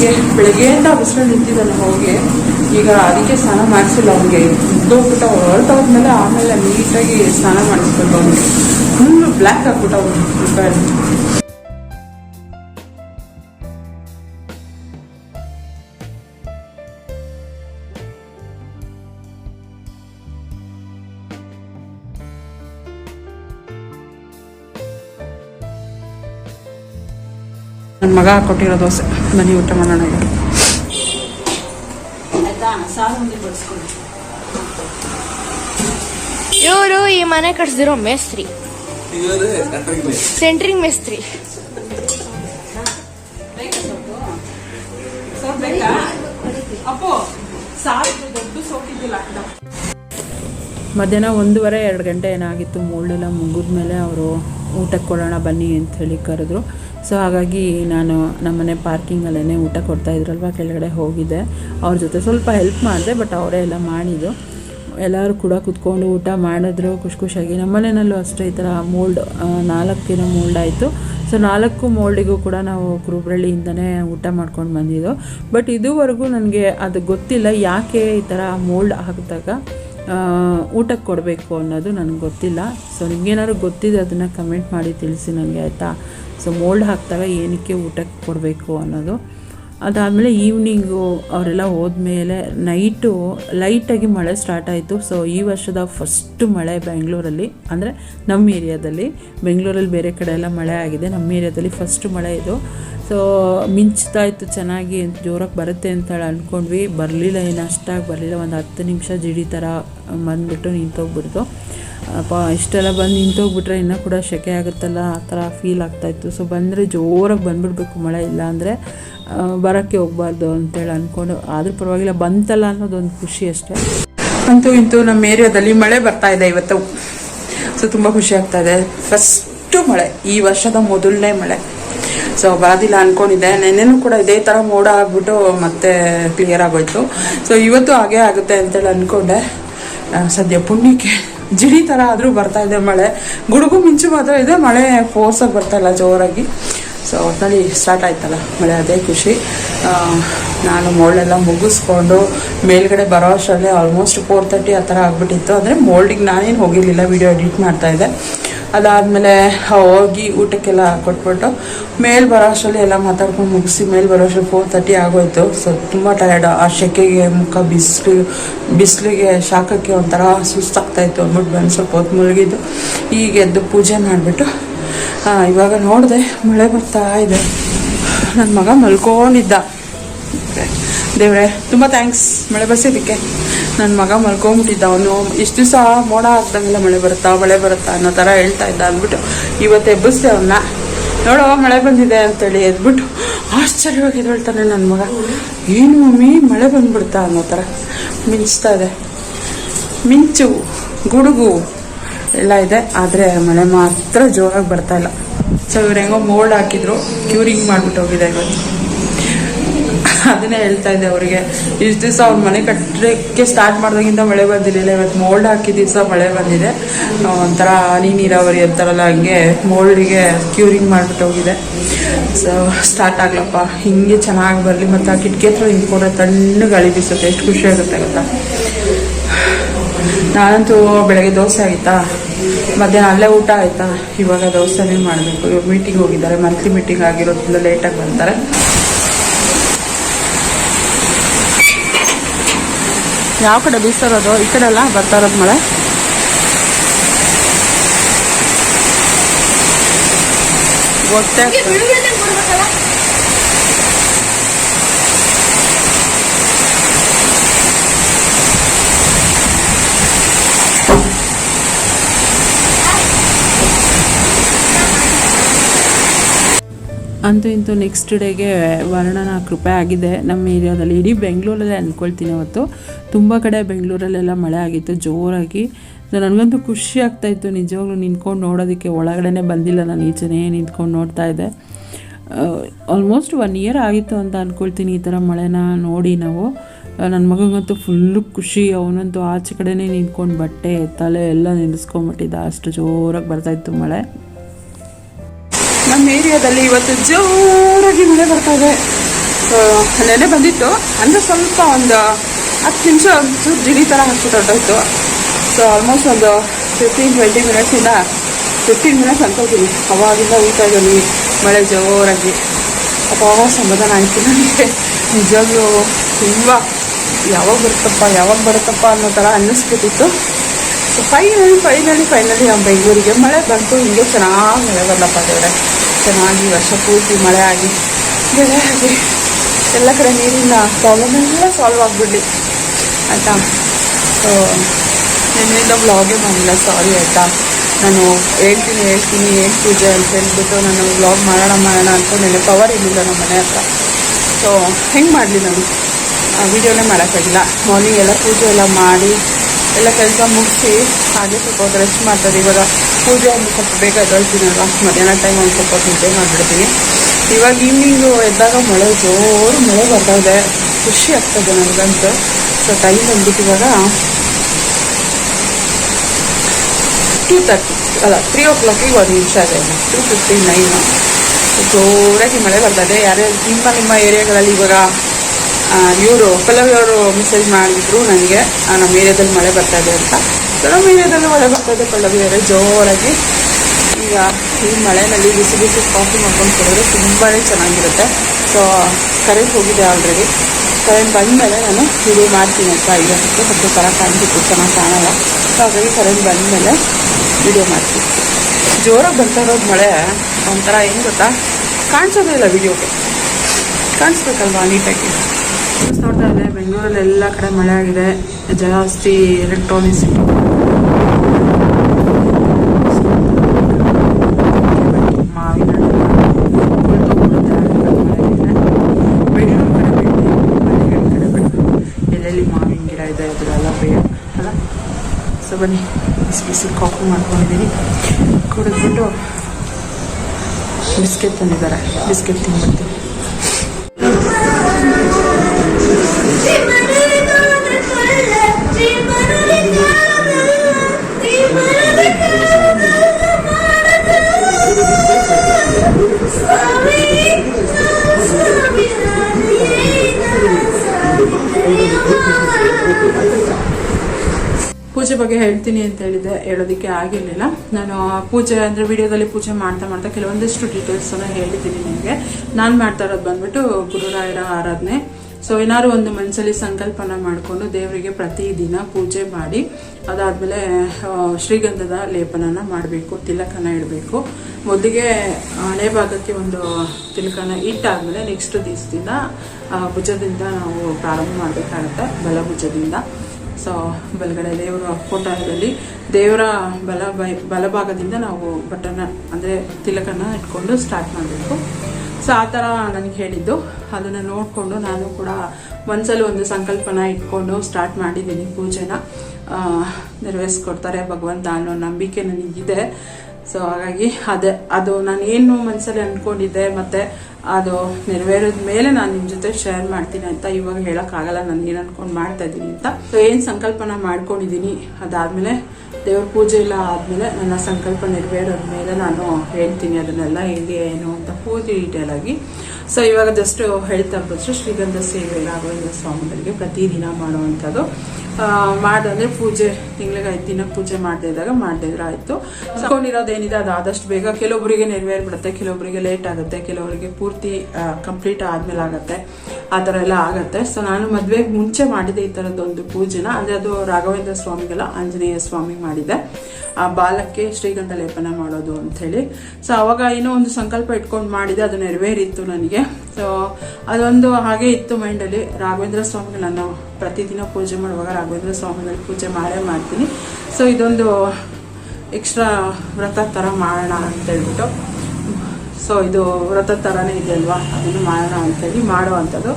ಗೆ- ಬೆಳಗ್ಗೆಯಿಂದ ಬಿಸಿಲು ನಿಂತಿದ್ದಾನೆ ಹೋಗಿ. ಈಗ ಅದಕ್ಕೆ ಸ್ನಾನ ಮಾಡಿಸಿಲ್ಲ ಅವ್ನಿಗೆ. ಇದ್ದೋಗ್ಬಿಟ್ಟು ಹೊರಟೋದ್ಮೇಲೆ ಆಮೇಲೆ ನೀಟಾಗಿ ಸ್ನಾನ ಮಾಡಿಸ್ಬೇಕು ಅವ್ನಿಗೆ. ಫುಲ್ ಬ್ಲ್ಯಾಕ್ ಆಗ್ಬಿಟ್ಟು ಅವ್ನು. ನನ್ನ ಮಗ ಕೊಟ್ಟಿರೋ ದೋಸೆ. ಬನ್ನಿ ಊಟ ಮಾಡೋಣ ಇವರು ಈ ಮನೆ ಕಟ್ಸಿರೋ ಮೇಸ್ತ್ರಿ. ಸೆಂಟ್ರಿಂಗ್ ಮೇಸ್ತ್ರಿ. ಮಧ್ಯಾಹ್ನ ಒಂದೂವರೆ ಎರಡು ಗಂಟೆ ಏನಾಗಿತ್ತು ಮುಳ್ಳೆಲ್ಲ ಮುಗಿದ್ಮೇಲೆ ಅವರು ಊಟಕ್ಕೆ ಕೊಡೋಣ ಬನ್ನಿ ಅಂತ ಹೇಳಿ ಕರೆದ್ರು. ಸೊ ಹಾಗಾಗಿ ನಾನು ನಮ್ಮನೆ ಪಾರ್ಕಿಂಗಲ್ಲೇ ಊಟ ಕೊಡ್ತಾ ಇದ್ರಲ್ವ? ಕೆಳಗಡೆ ಹೋಗಿದ್ದೆ ಅವ್ರ ಜೊತೆ ಸ್ವಲ್ಪ ಹೆಲ್ಪ್ ಮಾಡಿದೆ ಬಟ್ ಅವರೇ ಎಲ್ಲ ಮಾಡಿದ್ದು. ಎಲ್ಲರೂ ಕೂಡ ಕುತ್ಕೊಂಡು ಊಟ ಮಾಡಿದ್ರು. ಖುಷಿ ಖುಷಿಯಾಗಿ ನಮ್ಮನೆಯಲ್ಲೂ ಅಷ್ಟೇ ಈ ಥರ ಮೋಲ್ಡ್ ನಾಲ್ಕಿನ ಮೋಲ್ಡ್ ಆಯಿತು. ಸೊ ನಾಲ್ಕು ಮೋಲ್ಡಿಗೂ ಕೂಡ ನಾವು ಕುರುಬ್ರಳ್ಳಿಯಿಂದನೇ ಊಟ ಮಾಡ್ಕೊಂಡು ಬಂದಿದ್ದು. ಬಟ್ ಇದುವರೆಗೂ ನನಗೆ ಅದು ಗೊತ್ತಿಲ್ಲ ಯಾಕೆ ಈ ಥರ ಮೋಲ್ಡ್ ಹಾಕಿದಾಗ ಊಟಕ್ಕೆ ಕೊಡಬೇಕು ಅನ್ನೋದು ನನಗೆ ಗೊತ್ತಿಲ್ಲ. ಸೊ ನಿಮಗೇನಾದ್ರು ಗೊತ್ತಿದೆ ಅದನ್ನು ಕಮೆಂಟ್ ಮಾಡಿ ತಿಳಿಸಿ ನನಗೆ, ಆಯಿತಾ? ಸೊ ಮೋಲ್ಡ್ ಹಾಕಿದಾಗ ಏನಕ್ಕೆ ಊಟಕ್ಕೆ ಕೊಡಬೇಕು ಅನ್ನೋದು. ಅದಾದಮೇಲೆ ಈವ್ನಿಂಗು ಅವರೆಲ್ಲ ಹೋದ್ಮೇಲೆ ನೈಟು ಲೈಟಾಗಿ ಮಳೆ ಸ್ಟಾರ್ಟ್ ಆಯಿತು. ಸೊ ಈ ವರ್ಷದ ಫಸ್ಟು ಮಳೆ ಬೆಂಗಳೂರಲ್ಲಿ, ಅಂದರೆ ನಮ್ಮ ಏರಿಯಾದಲ್ಲಿ ಬೆಂಗಳೂರಲ್ಲಿ ಬೇರೆ ಕಡೆ ಎಲ್ಲ ಮಳೆ ಆಗಿದೆ. ನಮ್ಮ ಏರಿಯಾದಲ್ಲಿ ಫಸ್ಟ್ ಮಳೆ ಇದು. ಸೊ ಮಿಂಚ್ತಾ ಇತ್ತು ಚೆನ್ನಾಗಿ, ಜೋರಾಗಿ ಬರುತ್ತೆ ಅಂತೇಳಿ ಅಂದ್ಕೊಂಡ್ವಿ ಬರಲಿಲ್ಲ, ಏನು ಅಷ್ಟಾಗಿ ಬರಲಿಲ್ಲ. ಒಂದು ಹತ್ತು ನಿಮಿಷ ಜಿಡಿ ಥರ ಬಂದ್ಬಿಟ್ಟು ನಿಂತೋಗ್ಬಿಡ್ತು. ಅಪ್ಪ, ಇಷ್ಟೆಲ್ಲ ಬಂದು ನಿಂತೋಗ್ಬಿಟ್ರೆ ಇನ್ನೂ ಕೂಡ ಸೆಕೆ ಆಗುತ್ತಲ್ಲ? ಆ ಥರ ಫೀಲ್ ಆಗ್ತಾಯಿತ್ತು ಸೊ ಬಂದರೆ ಜೋರಾಗಿ ಬಂದ್ಬಿಡ್ಬೇಕು ಮಳೆ ಇಲ್ಲ ಅಂದರೆ ಬರೋಕ್ಕೆ ಹೋಗ್ಬಾರ್ದು ಅಂತೇಳಿ ಅಂದ್ಕೊಂಡು ಆದರೂ ಪರವಾಗಿಲ್ಲ, ಬಂತಲ್ಲ ಅನ್ನೋದೊಂದು ಖುಷಿ ಅಷ್ಟೇ. ಅಂತೂ ಇಂತೂ ನಮ್ಮ ಏರಿಯಾದಲ್ಲಿ ಮಳೆ ಬರ್ತಾ ಇದೆ ಇವತ್ತು. ಸೊ ತುಂಬ ಖುಷಿ ಆಗ್ತಾ ಇದೆ. ಫಸ್ಟು ಮಳೆ, ಈ ವರ್ಷದ ಮೊದಲನೇ ಮಳೆ. ಸೊ ಬರೋದಿಲ್ಲ ಅಂದ್ಕೊಂಡಿದ್ದೆ ನೆನ್ನೆನೂ ಕೂಡ ಇದೇ ಥರ ಮೋಡ ಆಗ್ಬಿಟ್ಟು ಮತ್ತೆ ಕ್ಲಿಯರ್ ಆಗೋಯ್ತು. ಸೊ ಇವತ್ತು ಹಾಗೆ ಆಗುತ್ತೆ ಅಂತೇಳಿ ಅಂದ್ಕೊಂಡೆ ಸದ್ಯ ಪುಣ್ಯಕ್ಕೆ ಜಿಡಿ ಥರ ಆದರೂ ಬರ್ತಾ ಇದೆ ಮಳೆ. ಗುಡುಗು ಮಿಂಚು ಮಾತ್ರ ಇದೆ, ಮಳೆ ಫೋರ್ಸಾಗಿ ಬರ್ತಾ ಇಲ್ಲ ಜೋರಾಗಿ. ಸೊ ಒಟ್ಟಿನಲ್ಲಿ ಸ್ಟಾರ್ಟ್ ಆಯ್ತಲ್ಲ ಮಳೆ, ಅದೇ ಖುಷಿ. ನಾನು ಮೋಲ್ಡೆಲ್ಲ ಮುಗಿಸ್ಕೊಂಡು ಮೇಲ್ಗಡೆ ಬರೋ ಅಷ್ಟರಲ್ಲೇ ಆಲ್ಮೋಸ್ಟ್ ಫೋರ್ ತರ್ಟಿ ಆ ಥರ ಆಗ್ಬಿಟ್ಟಿತ್ತು. ಅಂದರೆ ಮೋಲ್ಡಿಗೆ ನಾನೇನು ಹೋಗಿರಲಿಲ್ಲ ವಿಡಿಯೋ ಎಡಿಟ್ ಮಾಡ್ತಾ ಇದ್ದೆ. ಅದಾದಮೇಲೆ ಹೋಗಿ ಊಟಕ್ಕೆಲ್ಲ ಕೊಟ್ಬಿಟ್ಟು ಮೇಲ್ ಬರೋ ಅಷ್ಟರಲ್ಲಿ ಎಲ್ಲ ಮಾತಾಡ್ಕೊಂಡು ಮುಗಿಸಿ ಮೇಲ್ ಬರೋ ಅಷ್ಟರಲ್ಲಿ ಫೋರ್ ತರ್ಟಿ ಆಗೋಯ್ತು. ಸೊ ತುಂಬ ಟಯರ್ಡ್ ಆ ಸೆಕೆಗೆ ಮುಖ ಬಿಸಿಲು, ಬಿಸಿಲಿಗೆ ಶಾಖಕ್ಕೆ ಒಂಥರ ಸುಸ್ತಾಗ್ತಾಯಿತ್ತು ಅಂದ್ಬಿಟ್ಟು ಬಂದು ಸ್ವಲ್ಪ ಹೊತ್ತು ಮುಳುಗಿದ್ದು ಈಗ ಎದ್ದು ಪೂಜೆ ಮಾಡಿಬಿಟ್ಟು ಇವಾಗ ನೋಡಿದೆ ಮಳೆ ಬರ್ತಾ ಇದೆ. ನನ್ನ ಮಗ ಮಲ್ಕೊಂಡಿದ್ದ. ದೇವ್ರೆ, ತುಂಬ ಥ್ಯಾಂಕ್ಸ್ ಮಳೆ ಬರ್ಸಿದ್ದಕ್ಕೆ. ನನ್ನ ಮಗ ಮಲ್ಕೊಂಬಿಟ್ಟಿದ್ದ ಅವನು. ಇಷ್ಟು ದಿವಸ ಮೋಡ ಆಗ್ದಂಗೆಲ್ಲ ಮಳೆ ಬರುತ್ತಾ ಮಳೆ ಬರುತ್ತಾ ಅನ್ನೋ ಥರ ಹೇಳ್ತಾ ಇದ್ದ ಅಂದ್ಬಿಟ್ಟು ಇವತ್ತು ಎಬ್ಬಿಸ್ದೆ ಅವನ್ನ ನೋಡೋ, ಮಳೆ ಬಂದಿದೆ ಅಂತೇಳಿ ಎದ್ಬಿಟ್ಟು ಆಶ್ಚರ್ಯವಾಗಿ ಎದ್ದೇಳ್ತಾನೆ ನನ್ನ ಮಗ. ಏನು ಮಮ್ಮಿ, ಮಳೆ ಬಂದ್ಬಿಡ್ತಾ ಅನ್ನೋ ಥರ ಮಿಂಚ್ತಾ ಇದೆ. ಮಿಂಚು, ಗುಡುಗು ಎಲ್ಲ ಇದೆ, ಆದರೆ ಮಳೆ ಮಾತ್ರ ಜೋರಾಗಿ ಬರ್ತಾ ಇಲ್ಲ. ಸೊ ಇವ್ರು ಹೆಂಗೋ ಮೋಲ್ಡ್ ಹಾಕಿದ್ರು, ಕ್ಯೂರಿಂಗ್ ಮಾಡ್ಬಿಟ್ಟು ಹೋಗಿದೆ ಇವತ್ತು. ಅದನ್ನೇ ಹೇಳ್ತಾ ಇದ್ದೆ ಅವರಿಗೆ. ಇಷ್ಟು ದಿವಸ ಅವ್ರ ಮನೆ ಕಟ್ಟಕ್ಕೆ ಸ್ಟಾರ್ಟ್ ಮಾಡಿದಾಗಿಂದ ಮಳೆ ಬಂದಿರಲಿಲ್ಲ ಇವತ್ತು ಮೋಲ್ಡ್ ಹಾಕಿದ ದಿವಸ ಮಳೆ ಬಂದಿದೆ. ಒಂಥರ ಹನಿ ನೀರಾವರಿ ಅಂತಾರಲ್ಲ, ಹಂಗೆ ಮೋಲ್ಡಿಗೆ ಕ್ಯೂರಿಂಗ್ ಮಾಡಿಬಿಟ್ಟು ಹೋಗಿದೆ. ಸೊ ಸ್ಟಾರ್ಟ್ ಆಗ್ಲಪ್ಪ. ಹಿಂಗೆ ಚೆನ್ನಾಗಿ ಬರಲಿ. ಮತ್ತು ಆ ಕಿಟಕಿ ಹತ್ರ ನಿಂತ್ಕೊಂಡ್ರೆ ತಣ್ಣಗೆ ಗಾಳಿ ಬೀಸುತ್ತೆ. ಎಷ್ಟು ಖುಷಿ ಆಗುತ್ತೆ ಗೊತ್ತಾ? ನಾನಂತೂ ಬೆಳಗ್ಗೆ ದೋಸೆ ಆಯಿತಾ ಮಧ್ಯಾಹ್ನ ಅಲ್ಲೇ ಊಟ ಆಯಿತಾ? ಇವಾಗ ದೋಸೆನೇ ಮಾಡಬೇಕು. ಇವಾಗ ಮೀಟಿಂಗ್ ಹೋಗಿದ್ದಾರೆ. ಮಂತ್ಲಿ ಮೀಟಿಂಗ್ ಆಗಿರೋದ್ರಿಂದ ಲೇಟಾಗಿ ಬರ್ತಾರೆ ಯಾವ ಕಡೆ ಬೀಸ್ತಾರೋದು ಈ ಕಡೆ ಎಲ್ಲ ಬರ್ತಾ ಇರೋದು ಮಳೆ. ಗೊತ್ತೇ. ಅಂತೂ ಇಂತೂ ನೆಕ್ಸ್ಟ್ ಡೇಗೆ ವರ್ಣನ ಕೃಪೆ ಆಗಿದೆ. ನಮ್ಮ ಏರಿಯಾದಲ್ಲಿ ಇಡೀ ಬೆಂಗಳೂರಲ್ಲೇ ಅಂದ್ಕೊಳ್ತೀನಿ ಅವತ್ತು. ತುಂಬ ಕಡೆ ಬೆಂಗಳೂರಲ್ಲೆಲ್ಲ ಮಳೆ ಆಗಿತ್ತು, ಜೋರಾಗಿ. ಸೊ, ನನಗಂತೂ ಖುಷಿ ಆಗ್ತಾಯಿತ್ತು ನಿಜವಾಗ್ಲೂ ನಿಂತ್ಕೊಂಡು ನೋಡೋದಕ್ಕೆ ಒಳಗಡೆ ಬಂದಿಲ್ಲ ನಾನು, ಈಚೆನೇ ನಿಂತ್ಕೊಂಡು ನೋಡ್ತಾ ಇದ್ದೆ. ಆಲ್ಮೋಸ್ಟ್ ಒನ್ ಇಯರ್ ಆಗಿತ್ತು ಅಂತ ಅಂದ್ಕೊಳ್ತೀನಿ ಈ ಥರ ಮಳೆನ ನೋಡಿ ನಾವು. ನನ್ನ ಮಗಂಗಂತೂ ಫುಲ್ಲು ಖುಷಿ. ಅವನಂತೂ ಆಚೆ ಕಡೆನೇ ನಿಂತ್ಕೊಂಡು ಬಟ್ಟೆ, ತಲೆ ಎಲ್ಲ ನಿಲ್ಲಿಸ್ಕೊಂಬಿಟ್ಟಿದ್ದ ಅಷ್ಟು ಜೋರಾಗಿ ಬರ್ತಾಯಿತ್ತು ಮಳೆ. ನಮ್ಮ ಏರಿಯಾದಲ್ಲಿ ಇವತ್ತು ಜೋರಾಗಿ ಮಳೆ ಬರ್ತಾ ಇದೆ. ನೆನೆ ಬಂದಿತ್ತು. ಅಂದರೆ ಸ್ವಲ್ಪ ಒಂದು ಹತ್ತು ನಿಮಿಷ ಒಂಚೂರು ಜಿಡಿ ಥರ ಹಾಕ್ಬಿಟ್ಟು ಸೊ ಆಲ್ಮೋಸ್ಟ್ ಒಂದು ಫಿಫ್ಟೀನ್ ಟ್ವೆಂಟಿ ಮಿನಿಟ್ಸಿಂದ ಫಿಫ್ಟೀನ್ ಮಿನಿಟ್ಸ್ ಅನ್ಕೋತೀನಿ ಅವಾಗಿಂದ ಊಟ ಇದ್ದೀನಿ ಮಳೆ ಜೋರಾಗಿ. ಅಪ್ಪ ಸಮಾಧಾನ ಆಯಿತು ನನಗೆ ನಿಜವಾಗ್ಲೂ ತುಂಬ ಯಾವಾಗ ಬರುತ್ತಪ್ಪ ಯಾವಾಗ ಬರುತ್ತಪ್ಪ ಅನ್ನೋ ಥರ ಅನ್ನಿಸ್ಬಿಟ್ಟಿತ್ತು. ಸೊ ಫೈನಲಿ ಫೈನಲಿ ಫೈನಲಿ ನಮ್ಮ ಬೆಂಗಳೂರಿಗೆ ಮಳೆ ಬಂತು. ಹಿಂಗೆ ಚೆನ್ನಾಗಿ ಮಳೆ ಬಂದಪ್ಪ ದೇವ್ರೆ. ಚೆನ್ನಾಗಿ ವರ್ಷ ಪೂರ್ತಿ ಮಳೆ ಆಗಿ, ಬೆಳೆ ಆಗಿ. ಎಲ್ಲ ಕಡೆ ನೀರಿನ ಪ್ರಾಬ್ಲಮ್ ಎಲ್ಲ ಸಾಲ್ವ್ ಆಗಿಬಿಡ್ಲಿ. ಆಯಿತಾ? ಸೊ ನಿನ್ನಿಂದ ವ್ಲಾಗೇ ಮಾಡಿಲ್ಲ ಸಾರಿ ಆಯಿತಾ? ನಾನು ಹೇಳ್ತೀನಿ ಹೇಳ್ತೀನಿ, ಏನು ಪೂಜೆ ಅಂತ ಹೇಳ್ಬಿಟ್ಟು ನಾನು ವ್ಲಾಗ್ ಮಾಡೋಣ ಮಾಡೋಣ ಅಂತ ನೆನೆ ಪವರ್ ಇರಲಿಲ್ಲ ನಮ್ಮ ಮನೆ ಹತ್ರ. ಸೊ ಹೆಂಗೆ ಮಾಡಲಿ ನಾನು? ವೀಡಿಯೋನೇ ಮಾಡೋಕ್ಕಾಗಿಲ್ಲ ಮಾರ್ನಿಂಗ್ ಎಲ್ಲ ಪೂಜೆ ಎಲ್ಲ ಮಾಡಿ, ಎಲ್ಲ ಕೆಲಸ ಮುಗಿಸಿ, ಹಾಗೆ ಸ್ವಲ್ಪ ರೆಸ್ಟ್ ಮಾಡ್ತಾರೆ. ಇವಾಗ ಪೂಜೆ ಒಂದು ಸ್ವಲ್ಪ ಬೇಗ ಎದ್ದೊಳ್ತೀನಲ್ವ ಮಧ್ಯಾಹ್ನ ಟೈಮ್ ಒಂದು ಸ್ವಲ್ಪ ನಿದ್ದೆ ಮಾಡಿಬಿಡ್ತೀನಿ. ಇವಾಗ ಈವ್ನಿಂಗು ಎದ್ದಾಗ ಮಳೆ ಜೋರು ಮಳೆ ಬರ್ತಾ ಇದೆ. ಖುಷಿ ಆಗ್ತದೆ ನನಗಂತೂ. ಸೊ ಟೈಮ್ ಬಂದ್ಬಿಟ್ಟು ಇವಾಗ ಟೂ ತರ್ಟಿ ಅಲ್ಲ ತ್ರೀ ಓ ಕ್ಲಾಕಿಗೆ ಒಂದು ನಿಮಿಷ ಇದೆ. ಟೂ ಫಿಫ್ಟಿ ನೈನು ಜೋರಾಗಿ ಮಳೆ ಬರ್ತದೆ ಯಾರೇ ನಿಮ್ಮ ನಿಮ್ಮ ಏರಿಯಾಗಳಲ್ಲಿ ಇವಾಗ ಇವರು ಅವರು ಮೆಸೇಜ್ ಮಾಡಿದ್ರು ನನಗೆ ನಮ್ಮ ಏರಿಯಾದಲ್ಲಿ ಮಳೆ ಬರ್ತಾ ಇದೆ ಅಂತ. ನಮ್ಮ ಏರಿಯಾದಲ್ಲೂ ಮಳೆ ಬರ್ತಾ ಇದೆ. ಅವರೇ ಜೋರಾಗಿ. ಈಗ ಈ ಮಳೆಯಲ್ಲಿ ಬಿಸಿ ಬಿಸಿ ಕಾಫಿ ಮಾಡ್ಕೊಂಡು ಕುಡಿದ್ರೆ ತುಂಬಾ ಚೆನ್ನಾಗಿರುತ್ತೆ. ಸೊ ಕರೆಂಟ್ ಹೋಗಿದೆ ಆಲ್ರೆಡಿ ಕರೆಂಟ್ ಬಂದಮೇಲೆ ನಾನು ವಿಡಿಯೋ ಮಾಡ್ತೀನಿ ಅಂತ ಈಗ ಸ್ವಲ್ಪ ಥರ ಕಾಣ್ತಿತ್ತು ಚೆನ್ನಾಗಿ ಕಾಣಲ್ಲ. ಸೊ ಹಾಗಾಗಿ ಕರೆಂಟ್ ಬಂದಮೇಲೆ ವಿಡಿಯೋ ಮಾಡ್ತೀನಿ. ಜೋರಾಗಿ ಬರ್ತಾ ಇರೋದು ಮಳೆ ಒಂಥರ ಏನು ಗೊತ್ತಾ? ಕಾಣಿಸೋದೇ ಇಲ್ಲ ವಿಡಿಯೋಗೆ ಕಾಣಿಸ್ಬೇಕಲ್ವಾ ನೀಟಾಗಿ ನೋಡ್ತಾ ಇದೆ ಬೆಂಗಳೂರಲ್ಲಿ ಎಲ್ಲ ಕಡೆ ಮಳೆ ಆಗಿದೆ. ಜಾಸ್ತಿ ಎಲೆಕ್ಟ್ರಾನಿಕ್ಸ್ ಬನ್ನಿ. ಬಿಸಿ ಬಿಸಿ ಕಾಫಿ ಮಾಡ್ಕೊಂಡಿದ್ದೀನಿ ಕುಡಿದ್ಬಿಟ್ಟು ಬಿಸ್ಕೆಟ್ ತಂದಿದ್ದಾರೆ. ಬಿಸ್ಕೆಟ್ ತಿನ್ಬಿಡ್ತೀನಿ. ಪೂಜೆ ಬಗ್ಗೆ ಹೇಳ್ತೀನಿ ಅಂತ ಹೇಳಿದೆ ಹೇಳೋದಕ್ಕೆ ಆಗಿರಲಿಲ್ಲ. ನಾನು ಪೂಜೆ ಅಂದರೆ ವಿಡಿಯೋದಲ್ಲಿ ಪೂಜೆ ಮಾಡ್ತಾ ಮಾಡ್ತಾ ಕೆಲವೊಂದಿಷ್ಟು ಡೀಟೇಲ್ಸನ್ನು ಹೇಳಿದ್ದೀನಿ ನಿಮಗೆ. ನಾನು ಮಾಡ್ತಾ ಇರೋದು ಬಂದ್ಬಿಟ್ಟು ಗುರುರಾಯರ ಆರಾಧನೆ. ಸೊ ಏನಾದ್ರು ಒಂದು ಮನಸ್ಸಲ್ಲಿ ಸಂಕಲ್ಪನ ಮಾಡಿಕೊಂಡು ದೇವರಿಗೆ ಪ್ರತಿದಿನ ಪೂಜೆ ಮಾಡಿ, ಅದಾದಮೇಲೆ ಶ್ರೀಗಂಧದ ಲೇಪನನ ಮಾಡಬೇಕು, ತಿಲಕನ ಇಡಬೇಕು. ಮೊದಲಿಗೆ ಹಣೆ ಭಾಗಕ್ಕೆ ಒಂದು ತಿಲಕನ ಇಟ್ಟಾದ್ಮೇಲೆ ನೆಕ್ಸ್ಟ್ ದಿವಸದಿಂದ ಭುಜದಿಂದ ನಾವು ಪ್ರಾರಂಭ ಮಾಡಬೇಕಾಗತ್ತೆ ಬಲಭುಜದಿಂದ ಸೊ ಬಲಗಡೆ ದೇವರ ಫೋಟೋದಲ್ಲಿ ದೇವರ ಬಲ ಬೈ ಬಲಭಾಗದಿಂದ ನಾವು ಬಟನ್ನ ಅಂದರೆ ತಿಲಕನ ಇಟ್ಕೊಂಡು ಸ್ಟಾರ್ಟ್ ಮಾಡಬೇಕು. ಸೊ ಆ ಥರ ನನಗೆ ಹೇಳಿದ್ದು. ಅದನ್ನು ನೋಡಿಕೊಂಡು ನಾನು ಕೂಡ ಮನಸ್ಸಲ್ಲಿ ಒಂದು ಸಂಕಲ್ಪನ ಇಟ್ಕೊಂಡು ಸ್ಟಾರ್ಟ್ ಮಾಡಿದ್ದೀನಿ ಪೂಜೆನ. ನೆರವೇರಿಸ್ಕೊಡ್ತಾರೆ ಭಗವಂತ ಅನ್ನೋ ನಂಬಿಕೆ ನನಗಿದೆ. ಸೊ ಹಾಗಾಗಿ ಅದೇ, ಅದು ನಾನು ಏನು ಮನಸ್ಸಲ್ಲಿ ಅಂದ್ಕೊಂಡಿದ್ದೆ ಮತ್ತು ಅದು ನೆರವೇರಿದ ಮೇಲೆ ನಾನು ನಿಮ್ಮ ಜೊತೆ ಶೇರ್ ಮಾಡ್ತೀನಿ ಅಂತ ಇವಾಗ ಹೇಳೋಕ್ಕಾಗಲ್ಲ, ನಾನು ಏನು ಅಂದ್ಕೊಂಡು ಮಾಡ್ತಾ ಇದ್ದೀನಿ ಅಂತ. ಸೊ ಏನು ಸಂಕಲ್ಪನ ಮಾಡ್ಕೊಂಡಿದ್ದೀನಿ, ಅದಾದಮೇಲೆ ದೇವ್ರ ಪೂಜೆ ಎಲ್ಲ ಆದಮೇಲೆ ನನ್ನ ಸಂಕಲ್ಪ ನೆರವೇರೋದ ಮೇಲೆ ನಾನು ಹೇಳ್ತೀನಿ ಅದನ್ನೆಲ್ಲ ಹೇಗೆ, ಏನು ಅಂತ ಪೂರ್ತಿ ಡೀಟೇಲಾಗಿ ಸೊ ಇವಾಗ ಜಸ್ಟ್ ಹೇಳ್ತಾ ಇರ್ಬೋದು ಶ್ರೀಗಂಧ ಸೇವೆ ರಾಘವೇಂದ್ರ ಸ್ವಾಮಿಗಳಿಗೆ ಪ್ರತಿದಿನ ಮಾಡುವಂಥದ್ದು. ಮಾಡಂದ್ರೆ ಪೂಜೆ, ತಿಂಗಳಿಗೆ ಐದು ದಿನ ಪೂಜೆ ಮಾಡದೇ ಇದ್ದಾಗ ಮಾಡದೇ ಇದ್ರೆ, ಆಯಿತು. ಏನಿದೆ, ಅದು ಆದಷ್ಟು ಬೇಗ ಕೆಲವೊಬ್ಬರಿಗೆ ನೆರವೇರ್ಬಿಡುತ್ತೆ ಕೆಲವೊಬ್ಬರಿಗೆ ಲೇಟ್ ಆಗುತ್ತೆ ಕೆಲವರಿಗೆ ಪೂರ್ತಿ ಕಂಪ್ಲೀಟ್ ಆದಮೇಲೆ ಆಗುತ್ತೆ. ಆ ಥರ ಎಲ್ಲ ಆಗುತ್ತೆ. ಸೊ ನಾನು ಮದುವೆಗೆ ಮುಂಚೆ ಮಾಡಿದೆ ಈ ಥರದ್ದೊಂದು ಪೂಜೆನ. ಅಂದರೆ ಅದು ರಾಘವೇಂದ್ರ ಸ್ವಾಮಿಗೆಲ್ಲ ಆಂಜನೇಯ ಸ್ವಾಮಿ ಮಾಡಿದೆ ಆ ಬಾಲಕ್ಕೆ ಶ್ರೀಗಂಧ ಲೇಪನ ಮಾಡೋದು ಅಂಥೇಳಿ ಸೊ ಅವಾಗ ಏನೋ ಒಂದು ಸಂಕಲ್ಪ ಇಟ್ಕೊಂಡು ಮಾಡಿದೆ, ಅದು ನೆರವೇರಿತ್ತು ನನಗೆ. ಸೊ ಅದೊಂದು ಹಾಗೆ ಇತ್ತು ಮೈಂಡಲ್ಲಿ ರಾಘವೇಂದ್ರ ಸ್ವಾಮಿಗೆ ನಾನು ಪ್ರತಿದಿನ ಪೂಜೆ ಮಾಡುವಾಗ ರಾಘವೇಂದ್ರ ಸ್ವಾಮಿಗಳ ಪೂಜೆ ಮಾಡೇ ಮಾಡ್ತೀನಿ. ಸೊ ಇದೊಂದು ಎಕ್ಸ್ಟ್ರಾ ವ್ರತ ಥರ ಮಾಡೋಣ ಅಂತ ಹೇಳ್ಬಿಟ್ಟು. ಸೊ ಇದು ವ್ರತ ಥರನೇ ಇದೆ ಅಲ್ವಾ? ಅದನ್ನು ಮಾಡೋಣ ಅಂತೇಳಿ ಮಾಡುವಂಥದ್ದು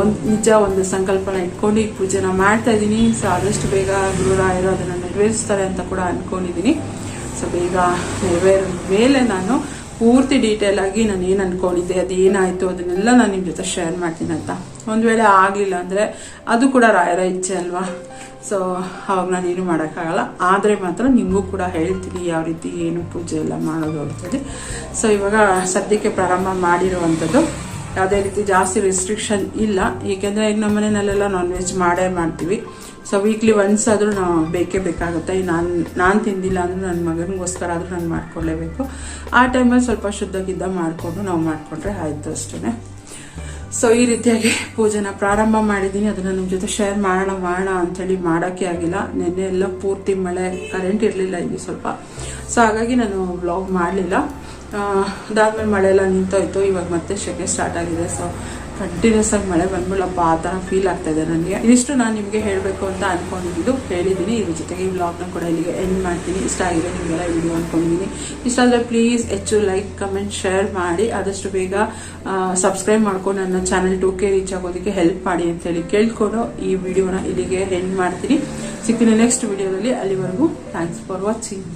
ಒಂದು ನಿಜ ಒಂದು ಸಂಕಲ್ಪನ ಇಟ್ಕೊಂಡು ಈ ಪೂಜೆನ ಮಾಡ್ತಾ ಇದ್ದೀನಿ. ಸೊ ಆದಷ್ಟು ಬೇಗ ಗುರುರಾಯರು ಅದನ್ನು ನೆರವೇರಿಸ್ತಾರೆ ಅಂತ ಕೂಡ ಅಂದ್ಕೊಂಡಿದ್ದೀನಿ ಸೊ ಬೇಗ ನೆರವೇರಿದ ಮೇಲೆ ನಾನು ಪೂರ್ತಿ ಡೀಟೇಲ್ ಆಗಿ ನಾನು ಏನು ಅನ್ಕೊಂಡಿದ್ದೆ, ಅದು ಏನಾಯಿತು, ಅದನ್ನೆಲ್ಲ ನಾನು ನಿಮ್ಮ ಜೊತೆ ಶೇರ್ ಮಾಡ್ತೀನಿ ಅಂತ. ಒಂದು ವೇಳೆ ಆಗಲಿಲ್ಲ ಅಂದರೆ ಅದು ಕೂಡ ರಾಯರ ಇಚ್ಛೆ ಅಲ್ವಾ? ಸೊ ಅವಾಗ ನಾನು ಏನು ಮಾಡೋಕ್ಕಾಗಲ್ಲ. ಆದರೆ ಮಾತ್ರ ನಿಮಗೂ ಕೂಡ ಹೇಳ್ತೀನಿ ಯಾವ ರೀತಿ ಏನು ಪೂಜೆ ಎಲ್ಲ ಮಾಡೋದು ಅಂತೇಳಿ. ಸೊ ಇವಾಗ ಸದ್ಯಕ್ಕೆ ಪ್ರಾರಂಭ ಮಾಡಿರುವಂಥದ್ದು ಯಾವುದೇ ರೀತಿ ಜಾಸ್ತಿ ರೆಸ್ಟ್ರಿಕ್ಷನ್ ಇಲ್ಲ. ಏಕೆಂದರೆ ಈಗ ನಮ್ಮ ಮನೆಯಲ್ಲೆಲ್ಲ ನಾನ್ ವೆಜ್ ಮಾಡೇ ಮಾಡ್ತೀವಿ. ಸೊ ವೀಕ್ಲಿ ಒನ್ಸ್ ಆದರೂ ನಾವು ಬೇಕೇ ಬೇಕಾಗುತ್ತೆ. ನಾನು ನಾನು ತಿಂದಿಲ್ಲ ಅಂದ್ರೆ ನನ್ನ ಮಗನಿಗೋಸ್ಕರ ಆದರೂ ನಾನು ಮಾಡ್ಕೊಳ್ಳೇಬೇಕು ಆ ಟೈಮಲ್ಲಿ ಸ್ವಲ್ಪ ಶುದ್ಧಗಿದ್ದ ಮಾಡಿಕೊಂಡು ನಾವು ಮಾಡಿಕೊಂಡ್ರೆ ಆಯಿತು ಅಷ್ಟೇ ಸೊ ಈ ರೀತಿಯಾಗಿ ಪೂಜೆನ ಪ್ರಾರಂಭ ಮಾಡಿದ್ದೀನಿ. ಅದನ್ನು ನಿಮ್ಮ ಜೊತೆ ಶೇರ್ ಮಾಡೋಣ ಮಾಡೋಣ ಅಂಥೇಳಿ ಮಾಡೋಕ್ಕೆ ಆಗಿಲ್ಲ. ನಿನ್ನೆ ಎಲ್ಲ ಪೂರ್ತಿ ಮಳೆ ಕರೆಂಟ್ ಇರಲಿಲ್ಲ ಇಲ್ಲಿ ಸ್ವಲ್ಪ. ಸೊ ಹಾಗಾಗಿ ನಾನು ವ್ಲಾಗ್ ಮಾಡಲಿಲ್ಲ. ಅದಾದ್ಮೇಲೆ ಮಳೆ ಎಲ್ಲ ನಿಂತೋಯ್ತು. ಇವಾಗ ಮತ್ತೆ ಶೆಕೆ ಸ್ಟಾರ್ಟ್ ಆಗಿದೆ. ಸೊ ಕಂಟಿನ್ಯೂಸ್ ಆಗಿ ಮಳೆ ಬಂದ್ಬಿಡಪ್ಪ, ಆ ಥರ ಫೀಲ್ ಆಗ್ತಾ ಇದೆ ನನಗೆ. ಇಷ್ಟು ನಾನು ನಿಮಗೆ ಹೇಳಬೇಕು ಅಂತ ಅನ್ಕೊಂಡಿದ್ದು. ಹೇಳಿದ್ದೀನಿ. ಇದ್ರ ಜೊತೆಗೆ ಈ ವ್ಲಾಗ್ನ ಕೂಡ ಇಲ್ಲಿಗೆ ಎಂಡ್ ಮಾಡ್ತೀನಿ. ಇಷ್ಟ ಆಗಿದೆ ನಿಮಗೆಲ್ಲ ವಿಡಿಯೋ ಅನ್ಕೊಂಡಿದ್ದೀನಿ. ಇಷ್ಟ ಆದರೆ ಪ್ಲೀಸ್ ಹೆಚ್ಚು ಲೈಕ್ ಕಮೆಂಟ್ ಶೇರ್ ಮಾಡಿ. ಆದಷ್ಟು ಬೇಗ ಸಬ್ಸ್ಕ್ರೈಬ್ ಮಾಡ್ಕೊಂಡು ನನ್ನ ಚಾನಲ್ ಟು ಕೆ ರೀಚ್ ಆಗೋದಕ್ಕೆ ಹೆಲ್ಪ್ ಮಾಡಿ ಅಂತೇಳಿ ಕೇಳ್ಕೊಂಡು ಈ ವಿಡಿಯೋನ ಇಲ್ಲಿಗೆ ಎಂಡ್ ಮಾಡ್ತೀನಿ. ಸಿಕ್ಕಿನ ನೆಕ್ಸ್ಟ್ ವಿಡಿಯೋದಲ್ಲಿ ಅಲ್ಲಿವರೆಗೂ ಥ್ಯಾಂಕ್ಸ್ ಫಾರ್ ವಾಚಿಂಗ್